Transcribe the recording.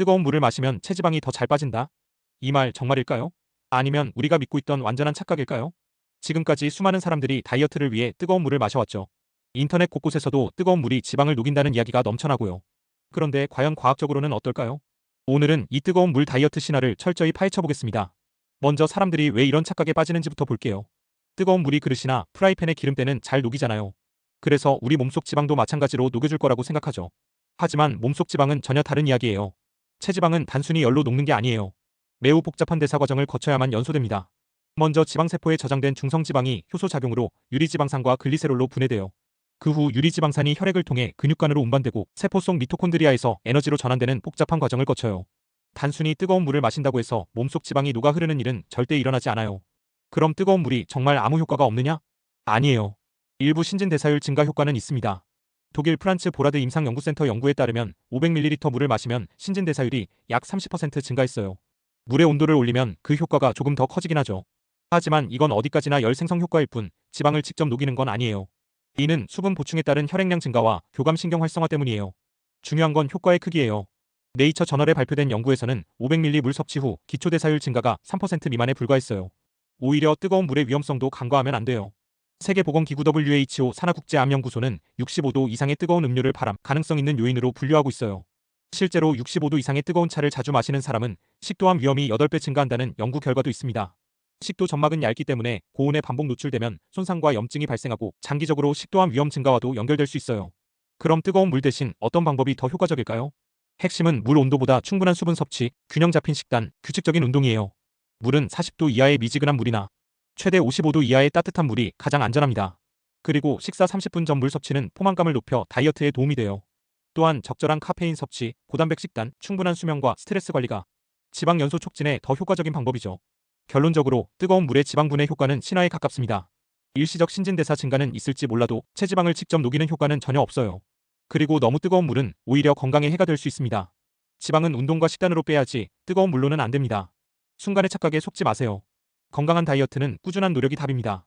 뜨거운 물을 마시면 체지방이 더 잘 빠진다? 이 말 정말일까요? 아니면 우리가 믿고 있던 완전한 착각일까요? 지금까지 수많은 사람들이 다이어트를 위해 뜨거운 물을 마셔왔죠. 인터넷 곳곳에서도 뜨거운 물이 지방을 녹인다는 이야기가 넘쳐나고요. 그런데 과연 과학적으로는 어떨까요? 오늘은 이 뜨거운 물 다이어트 신화를 철저히 파헤쳐 보겠습니다. 먼저 사람들이 왜 이런 착각에 빠지는지부터 볼게요. 뜨거운 물이 그릇이나 프라이팬의 기름때는 잘 녹이잖아요. 그래서 우리 몸속 지방도 마찬가지로 녹여줄 거라고 생각하죠. 하지만 몸속 지방은 전혀 다른 이야기예요. 체지방은 단순히 열로 녹는 게 아니에요. 매우 복잡한 대사 과정을 거쳐야만 연소됩니다. 먼저 지방세포에 저장된 중성지방이 효소 작용으로 유리지방산과 글리세롤로 분해돼요. 그 후 유리지방산이 혈액을 통해 근육관으로 운반되고 세포 속 미토콘드리아에서 에너지로 전환되는 복잡한 과정을 거쳐요. 단순히 뜨거운 물을 마신다고 해서 몸속 지방이 녹아 흐르는 일은 절대 일어나지 않아요. 그럼 뜨거운 물이 정말 아무 효과가 없느냐? 아니에요. 일부 신진대사율 증가 효과는 있습니다. 독일 프란츠 보라드 임상연구센터 연구에 따르면 500ml 물을 마시면 신진대사율이 약 30% 증가했어요. 물의 온도를 올리면 그 효과가 조금 더 커지긴 하죠. 하지만 이건 어디까지나 열 생성 효과일 뿐 지방을 직접 녹이는 건 아니에요. 이는 수분 보충에 따른 혈액량 증가와 교감신경 활성화 때문이에요. 중요한 건 효과의 크기예요. 네이처 저널에 발표된 연구에서는 500ml 물 섭취 후 기초대사율 증가가 3% 미만에 불과했어요. 오히려 뜨거운 물의 위험성도 간과하면 안 돼요. 세계보건기구 WHO 산하국제암연구소는 65도 이상의 뜨거운 음료를 발암 가능성 있는 요인으로 분류하고 있어요. 실제로 65도 이상의 뜨거운 차를 자주 마시는 사람은 식도암 위험이 8배 증가한다는 연구 결과도 있습니다. 식도 점막은 얇기 때문에 고온에 반복 노출되면 손상과 염증이 발생하고 장기적으로 식도암 위험 증가와도 연결될 수 있어요. 그럼 뜨거운 물 대신 어떤 방법이 더 효과적일까요? 핵심은 물 온도보다 충분한 수분 섭취, 균형 잡힌 식단, 규칙적인 운동이에요. 물은 40도 이하의 미지근한 물이나 최대 55도 이하의 따뜻한 물이 가장 안전합니다. 그리고 식사 30분 전 물 섭취는 포만감을 높여 다이어트에 도움이 돼요. 또한 적절한 카페인 섭취, 고단백 식단, 충분한 수면과 스트레스 관리가 지방 연소 촉진에 더 효과적인 방법이죠. 결론적으로 뜨거운 물의 지방분해 효과는 신화에 가깝습니다. 일시적 신진대사 증가는 있을지 몰라도 체지방을 직접 녹이는 효과는 전혀 없어요. 그리고 너무 뜨거운 물은 오히려 건강에 해가 될 수 있습니다. 지방은 운동과 식단으로 빼야지 뜨거운 물로는 안 됩니다. 순간의 착각에 속지 마세요. 건강한 다이어트는 꾸준한 노력이 답입니다.